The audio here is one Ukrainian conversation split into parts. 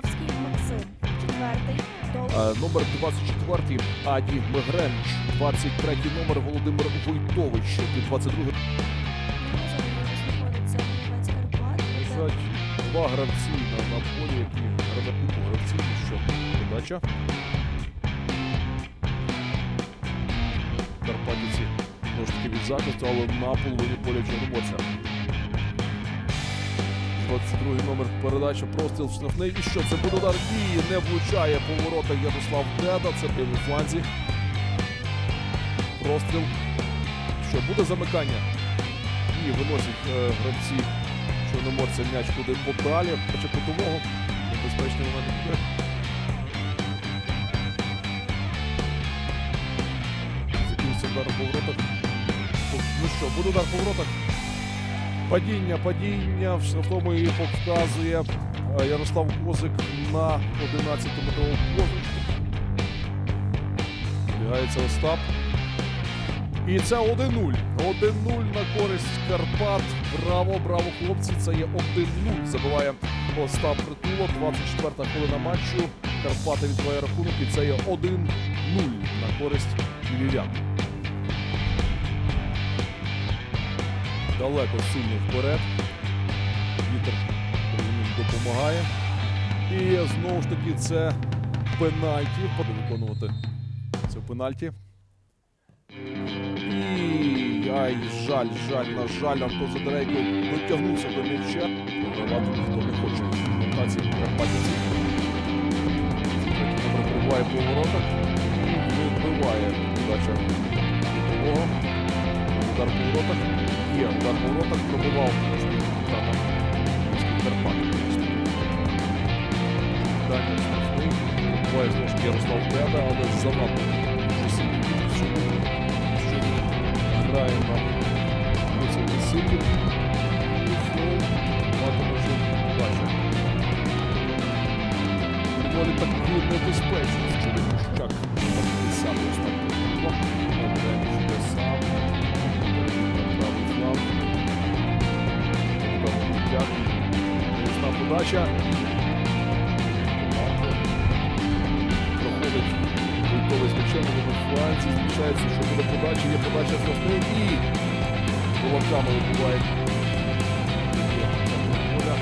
Гуцуловський Максим. Четвертий. Е, Номер 24 Аді Мегренч, 23 номер Володимир Войтович, і 22 знаходиться Гравець Карпат. Лежать два гравці на, на полі, які грають купу гравців. Що, знову ж таки від захисту, але на половині поля Чорноморця. 22 номер передача, простріл в штрафний. І що це буде удар дії? Не влучає по воротах Ярослав Деда. Це при фланзі. Простріл. Що буде замикання? І виносять е, гравці Чорноморця м'яч куди подалі. Хоча кутового. Небезпечний момент. Закінчиться удар по воротах. Ну що, буде удар по воротах. Падіння, падіння. В штрафному її показує е, Ярослав Козик на 11-метрову позначку. Збігається Остап. І це 1-0. 1-0 на користь Карпат. Браво, браво, хлопці. Це є 1-0. Забиває Остап Притуло. 24-та хвилина матчу. Карпати відбиває рахунок. І це є 1-0 на користь львів'ян. Далеко сильно вперед. Вітер допомагає. І знову ж таки це пенальті. Буде виконувати це пенальті. І ай, жаль, жаль, на жаль, Антон Задерейко дотягнувся до м'яча. Програвати ніхто не хоче. Ротації Карпатівці. Пробиває по воротах. Вибиває удача. Удар по воротах. Є удар по воротах. Пробивав результатом Львівських Карпат. Далі штрафний. Буває знову ж Ярослав Деда, але занадто сильно грає на високій силі. Матиме вже бачу. Доволі таки небезпечно, що Лемущак такий самий останній блок. Сам. Подача. Проходить Культовий з м'ячем, вони фланці, зміщається, що буде подача, є подача з основної і кулаками вибиває. Є центр поля.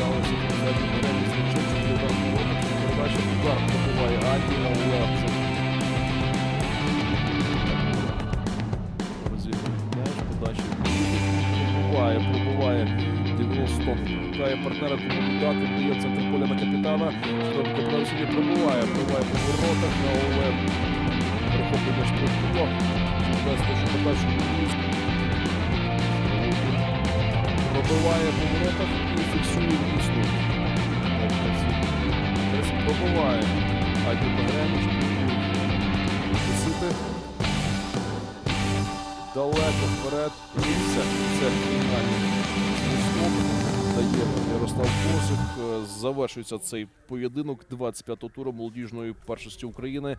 Ялися на задній перелі з м'ячем, що буде удар по передача, удар пробиває Аді, але це розігрує м'яч, подача пробиває, пробиває 90, шукає партнера, дати, дає центр поля на капітана, що капітан собі пробиває, пробиває по воротах, але перехоплення швидко, дасть те, що подачу пробиває по воротах і фіксує міцно. Десь пробиває Аді Багрянич, Висити далеко вперед і все. Це фінальний свисток. Дає Ярослав Косик. Е, Завершується цей поєдинок 25-го туру молодіжної першості України.